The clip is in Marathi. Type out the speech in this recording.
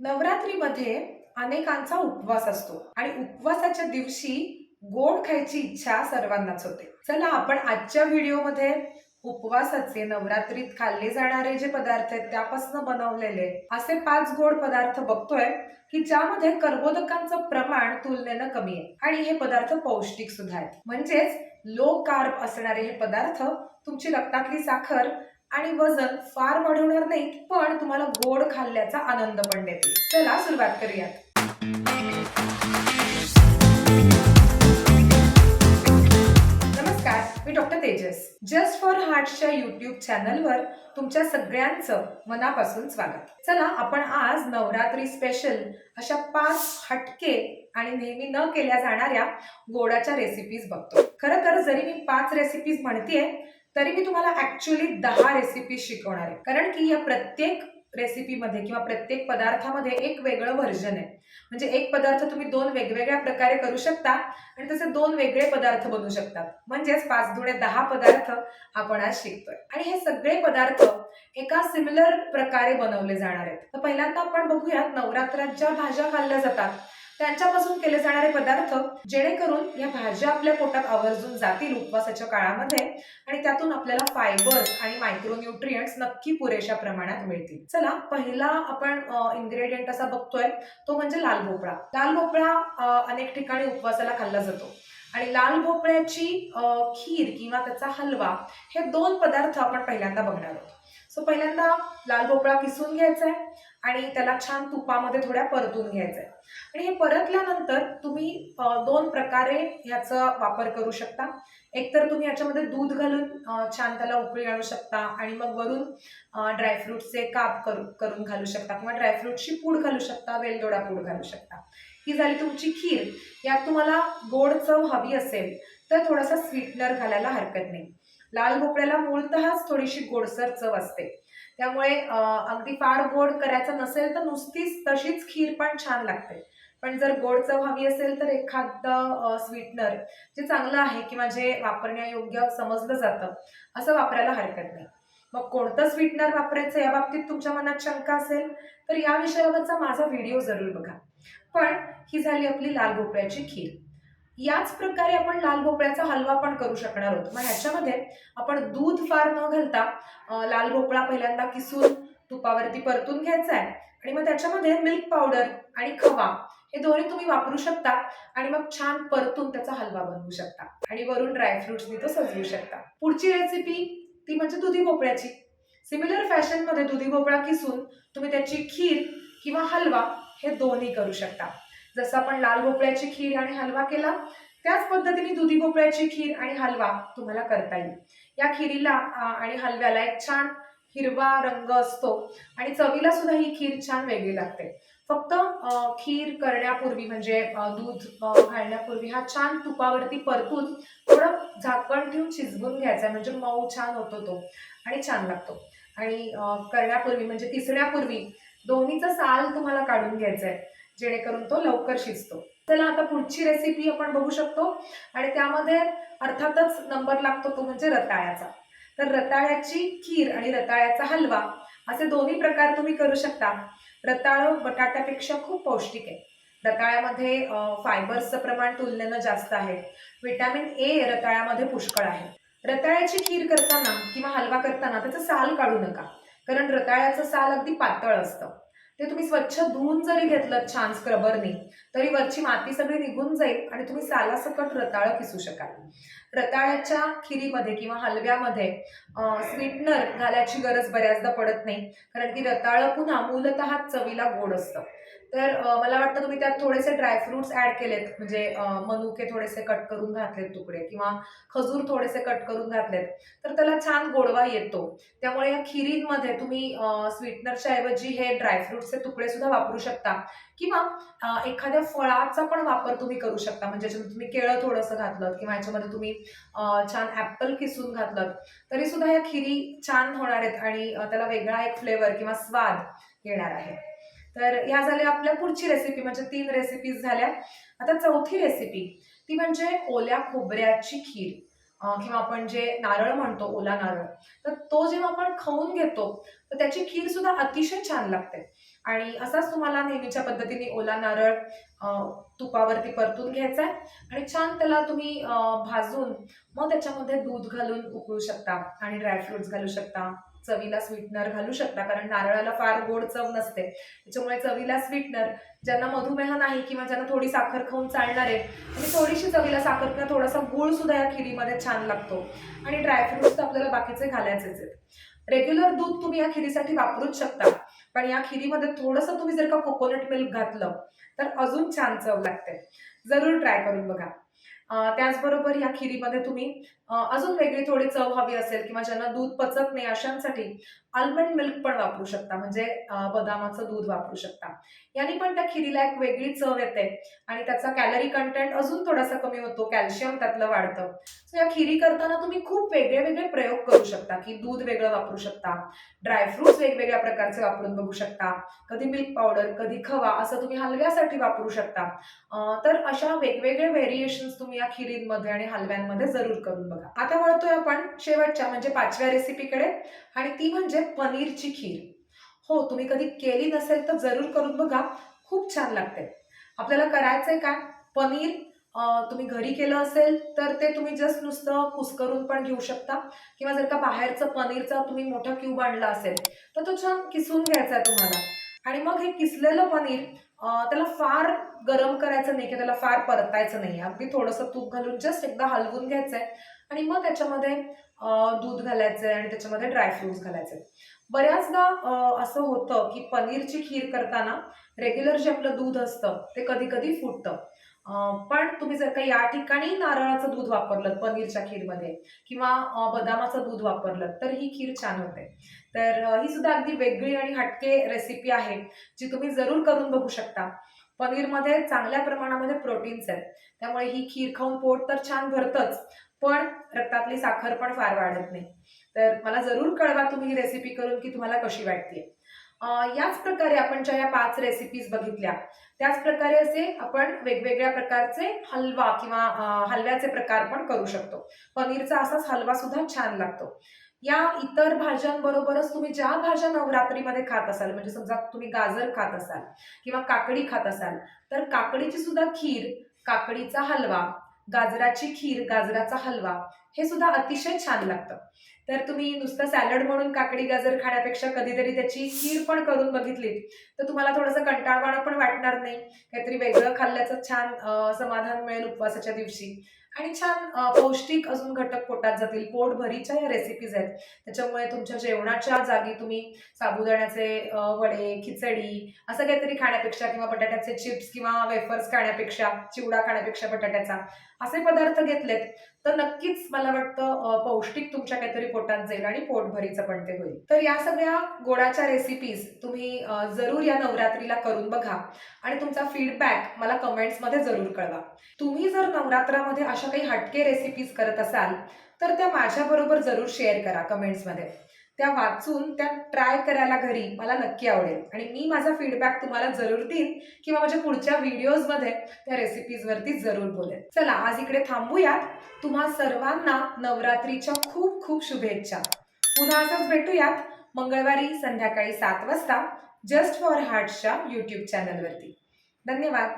नवरात्रीमध्ये अनेकांचा उपवास असतो आणि उपवासाच्या दिवशी गोड खायची इच्छा सर्वांनाच होते. चला आपण आजच्या व्हिडिओमध्ये उपवासाचे नवरात्रीत खाल्ले जाणारे जे पदार्थ आहेत त्यापासून बनवलेले असे पाच गोड पदार्थ बघतोय की ज्यामध्ये कर्बोदकांचं प्रमाण तुलनेनं कमी आहे आणि हे पदार्थ पौष्टिक सुद्धा आहेत. म्हणजेच लो कार्ब असणारे हे पदार्थ तुमची रक्तातली साखर आणि वजन फार वाढवणार नाहीत पण तुम्हाला गोड खाल्ल्याचा आनंद पण देते चला सुरुवात करूयात. नमस्कार मी डॉक्टर तेजस. जस्ट फॉर हार्टच्या युट्यूब चॅनलवर तुमच्या सगळ्यांचं मनापासून स्वागत. चला आपण आज नवरात्री स्पेशल अशा पाच हटके आणि नेहमी न केल्या जाणाऱ्या गोडाच्या रेसिपीज बघतो. खरं तर जरी मी पाच रेसिपीज म्हणतेय तरी मी तुम्हाला ऍक्च्युली दहा रेसिपी शिकवणार आहे. कारण की या प्रत्येक रेसिपीमध्ये किंवा प्रत्येक पदार्थामध्ये एक वेगळं व्हर्जन आहे. म्हणजे एक पदार्थ तुम्ही दोन वेगवेगळ्या प्रकारे करू शकता आणि तसे दोन वेगळे पदार्थ बनवू शकतात म्हणजेच पाच दुणे दहा पदार्थ आपण आज शिकतोय. आणि हे सगळे पदार्थ एका सिमिलर प्रकारे बनवले जाणार आहेत. तर पहिल्यांदा आपण बघूयात नवरात्रात ज्या भाज्या खाल्ल्या जातात त्यांच्यापासून केले जाणारे पदार्थ जेणेकरून या भाज्या आपल्या पोटात आवर्जून जातील उपवासाच्या काळामध्ये आणि त्यातून आपल्याला फायबर्स आणि मायक्रोन्यूट्रियंट्स नक्की पुरेशा प्रमाणात मिळतील. चला पहिला आपण इन्ग्रेडियंट असा बघतोय तो म्हणजे लाल भोपळा. लाल भोपळा अनेक ठिकाणी उपवासाला खाल्ला जातो. आणि लाल भोपळ्याची खीर किंवा त्याचा हलवा हे दोन पदार्थ आपण पहिल्यांदा बघणार आहोत. सो पहिल्यांदा लाल भोपळा किसून घ्यायचा आहे. आणि त्याला छान तुपामध्ये थोड्या परतून घ्यायचं आहे आणि हे परतल्यानंतर तुम्ही दोन प्रकारे ह्याचा वापर करू शकता. एकतर तुम्ही याच्यामध्ये दूध घालून छान त्याला उकळी आणू शकता आणि मग वरून ड्रायफ्रूटचे ड्रायफ्रुट्सचे काप करू करून घालू शकता किंवा ड्रायफ्रूटची पूड घालू शकता वेलदोडा पूड घालू शकता. ही झाली तुमची खीर. यात तुम्हाला गोड चव हवी असेल तर थोडासा स्वीटनर घालायला हरकत नाही. लाल भोपळ्याला मूळतःच थोडीशी गोडसर चव असते. त्यामुळे अगदी फार गोड करायचं नसेल तर नुसतीच तशीच खीर पण छान लागते. पण जर गोड चव हवी असेल तर एखादं स्वीटनर जे चांगलं आहे किंवा जे म्हणजे वापरण्यायोग्य समजलं जातं असं वापरायला हरकत नाही. मग कोणतं स्वीटनर वापरायचं या बाबतीत तुमच्या मनात शंका असेल तर या विषयावरचा माझा व्हिडिओ जरूर बघा. पण ही झाली आपली लाल भोपळ्याची खीर. याच प्रकारे आपण लाल भोपळ्याचा हलवा पण करू शकणार आहोत. मग ह्याच्यामध्ये आपण दूध फार न घालता लाल भोपळा पहिल्यांदा किसून तुपावरती परतून घ्यायचा आहे. आणि मग त्याच्यामध्ये मिल्क पावडर आणि खवा हे दोन्ही तुम्ही वापरू शकता. आणि मग छान परतून त्याचा हलवा बनवू शकता. आणि वरून ड्रायफ्रुट्सनी तो सजवू शकता. पुढची रेसिपी ती म्हणजे दुधी भोपळ्याची. सिमिलर फॅशनमध्ये दुधी भोपळा किसून तुम्ही त्याची खीर किंवा हलवा हे दोन्ही करू शकता. जसं आपण लाल भोपळ्याची खीर आणि हलवा केला त्याच पद्धतीने दुधी भोपळ्याची खीर आणि हलवा तुम्हाला करता येईल. या खिरीला आणि हलव्याला एक छान हिरवा रंग असतो आणि चवीला सुद्धा ही खीर छान वेगळी लागते. फक्त खीर करण्यापूर्वी म्हणजे दूध घालण्यापूर्वी हा छान तुपावरती परतून थोडं झाकण ठेवून शिजवून घ्यायचा म्हणजे मऊ छान होतो तो आणि छान लागतो. आणि करण्यापूर्वी म्हणजे किसण्यापूर्वी दोन्हीचं साल तुम्हाला काढून घ्यायचं आहे जेणेकरून तो लवकर शिजतो. चला आता पुढची रेसिपी आपण बघू शकतो. आणि त्यामध्ये अर्थातच नंबर लागतो तो म्हणजे रताळ्याचा. तर रताळ्याची खीर आणि रताळ्याचा हलवा असे दोन्ही प्रकार तुम्ही करू शकता. रताळ बटाट्यापेक्षा खूप पौष्टिक आहे. रताळ्यामध्ये फायबर्सचं प्रमाण तुलनेनं जास्त आहे. विटॅमिन ए रताळ्यामध्ये पुष्कळ आहे. रताळ्याची खीर करताना किंवा हलवा करताना त्याचं साल काढू नका. कारण रताळ्याचं साल अगदी पातळ असतं. ते तुम्ही स्वच्छ धुवून जरी घेतलं छान स्क्रबरनी तरी वरची माती सगळी निघून जाईल आणि तुम्ही सालासकट रताळं किसू शकाल. रताळ्याच्या खिरीमध्ये किंवा हलव्यामध्ये स्वीटनर घालायची गरज बऱ्याचदा पडत नाही. कारण की रताळं पुन्हा मूलतः चवीला गोड असतं. तर मला वाटतं तुम्ही त्यात थोडेसे ड्रायफ्रुट्स ॲड केलेत. म्हणजे मनुके थोडेसे कट करून घातलेत तुकडे किंवा खजूर थोडेसे कट करून घातलेत. तर त्याला छान गोडवा येतो. त्यामुळे या खिरींमध्ये तुम्ही स्वीटनरच्या ऐवजी हे ड्रायफ्रुट्सचे तुकडे सुद्धा वापरू शकता. किंवा एखाद्या फळाचा पण वापर तुम्ही करू शकता. म्हणजे याच्यामध्ये तुम्ही केळं थोडंसं घातलं किंवा याच्यामध्ये तुम्ही छान ॲपल किसून घातलं. तरी सुद्धा या खिरी छान होणार आहेत आणि त्याला वेगळा एक फ्लेवर किंवा स्वाद येणार आहे. तर ह्या झाल्या आपल्या पुढची रेसिपी म्हणजे तीन रेसिपीज झाल्या. आता चौथी रेसिपी ती म्हणजे ओल्या खोबऱ्याची खीर. किंवा आपण जे नारळ म्हणतो ओला नारळ तर तो जेव्हा आपण खाऊन घेतो तर त्याची खीर सुद्धा अतिशय छान लागते. आणि असाच तुम्हाला नेहमीच्या पद्धतीने ओला नारळ तुपावरती परतून घ्यायचा आहे आणि छान त्याला तुम्ही भाजून मग त्याच्यामध्ये दूध घालून उकळू शकता आणि ड्रायफ्रुट्स घालू शकता. चवीला स्वीटनर घालू शकता कारण नारळाला फार गोड चव नसते. त्याच्यामुळे चवीला स्वीटनर ज्यांना मधुमेह नाही किंवा ज्यांना थोडी साखर खाऊन चालणार आहे आणि थोडीशी चवीला साखर किंवा थोडासा गुळ सुद्धा या खिरीमध्ये छान लागतो. आणि ड्रायफ्रुट्स आपल्याला बाकीचे घालायचेच आहेत. रेग्युलर दूध तुम्ही या खिरीसाठी वापरूच शकता. पण या खिरीमध्ये थोडंसं तुम्ही जर का कोकोनट मिल्क घातलं तर अजून छान चव लागते. जरूर ट्राय करून बघा. त्याचबरोबर या खिरीमध्ये तुम्ही अजून वेगळी थोडी चव हवी असेल किंवा ज्यांना दूध पचत नाही अशांसाठी आल्मंड मिल्क पण वापरू शकता म्हणजे बदामाचं दूध वापरू शकता. याने पण त्या खिरीला एक वेगळी चव येते आणि त्याचा कॅलरी कंटेंट अजून थोडासा कमी होतो कॅल्शियम त्यातलं वाढतं. सो या खिरी करताना तुम्ही खूप वेगळे वेगळे प्रयोग करू शकता की दूध वेगळं वापरू शकता ड्रायफ्रुट्स वेगवेगळ्या प्रकारचे वापरून बघू शकता कधी मिल्क पावडर कधी खवा असं तुम्ही हलव्यासाठी वापरू शकता. तर अशा वेगवेगळे व्हेरिएशन्स तुम्ही या खिरींमध्ये आणि हलव्यांमध्ये जरूर करून बघा. आता वळतोय आपण शेवटच्या म्हणजे पाचव्या रेसिपीकडे आणि ती म्हणजे पनीरची खीर. हो तुम्ही कधी केली नसेल तर जरूर करून बघा. खूप छान लागते. आपल्याला करायचंय काय? पनीर तुम्ही घरी केलं असेल तर ते तुम्ही जस्ट नुसतं कुसकरून पण घेऊ शकता. किंवा जर का बाहेरचं पनीरचा तुम्ही मोठा क्यूब आणला असेल तर तो छान किसून घ्यायचा आहे तुम्हाला. आणि मग हे किसलेलं पनीर त्याला फार गरम करायचं नाही किंवा त्याला फार परतायचं नाही. अगदी थोडंसं तूप घालून जस्ट एकदा हलवून घ्यायचंय. आणि मग त्याच्यामध्ये दूध दूध घालायचंय आणि त्याच्यामध्ये ड्रायफ्रुट्स घालायचे बऱ्याचदा असं होतं की पनीरची खीर करताना रेग्युलर जे आपलं दूध असतं ते कधी कधी फुटतं पण तुम्ही जर का या ठिकाणी नारळाचं दूध वापरलं पनीरच्या खीरमध्ये किंवा बदामाचं दूध वापरलं तर ही खीर छान होते. तर ही सुद्धा अगदी वेगळी आणि हटके रेसिपी आहे जी तुम्ही जरूर करून बघू शकता. पनीरमध्ये चांगल्या प्रमाणामध्ये प्रोटीन्स आहेत. त्यामुळे ही खीर खाऊन पोट तर छान भरतंच. पण रक्तातली साखर पण फार वाढत नाही. तर मला जरूर कळवा तुम्ही ही रेसिपी करून की तुम्हाला कशी वाटते. याच प्रकारे आपण ज्या या पाच रेसिपीज बघितल्या त्याच प्रकारे असे आपण वेगवेगळ्या प्रकारचे हलवा किंवा हलव्याचे प्रकार पण करू शकतो. पनीरचा असाच हलवा सुद्धा छान लागतो. या इतर भाज्यांबरोबरच तुम्ही ज्या भाज्या नवरात्रीमध्ये खात असाल म्हणजे समजा तुम्ही गाजर खात असाल किंवा काकडी खात असाल तर काकडीची सुद्धा खीर काकडीचा हलवा गाजराची खीर गाजराचा हलवा. हे सुद्धा अतिशय छान लागतं. तर तुम्ही नुसतं सॅलड म्हणून काकडी गाजर खाण्यापेक्षा कधीतरी त्याची खीर पण करून बघितली तर तुम्हाला थोडंसं कंटाळवाणं पण वाटणार नाही. काहीतरी वेगळं खाल्ल्याचं छान समाधान मिळेल उपवासाच्या दिवशी. आणि छान पौष्टिक अजून घटक पोटात जातील. पोटभरीच्या या रेसिपीज आहेत. त्याच्यामुळे तुमच्या जेवणाच्या जागी तुम्ही साबुदाण्याचे वडे खिचडी असं काहीतरी खाण्यापेक्षा किंवा बटाट्याचे चिप्स किंवा वेफर्स खाण्यापेक्षा चिवडा खाण्यापेक्षा बटाट्याचा असे पदार्थ घेतलेत. तर नक्कीच मला वाटतं पौष्टिक तुमच्या काहीतरी पोटात जाईल आणि पोटभरीचं पण ते होईल. तर या सगळ्या गोडाच्या रेसिपीज तुम्ही जरूर या नवरात्रीला करून बघा आणि तुमचा फीडबॅक मला कमेंट्समध्ये जरूर कळवा. तुम्ही जर नवरात्रामध्ये अशा काही हटके रेसिपीज करत असाल तर त्या माझ्याबरोबर जरूर शेअर करा कमेंट्समध्ये त्या वाचून त्या ट्राय करायला घरी मला नक्की आवडेल. आणि मी माझा फीडबॅक तुम्हाला जरूर देईन किंवा माझ्या पुढच्या व्हिडिओजमध्ये त्या रेसिपीजवरती जरूर बोलेल चला आज इकडे थांबूयात. तुम्हा सर्वांना नवरात्रीच्या खूप खूप शुभेच्छा. पुन्हा असंच भेटूयात मंगळवारी संध्याकाळी सात वाजता जस्ट फॉर हार्टच्या यूट्यूब चॅनलवरती धन्यवाद.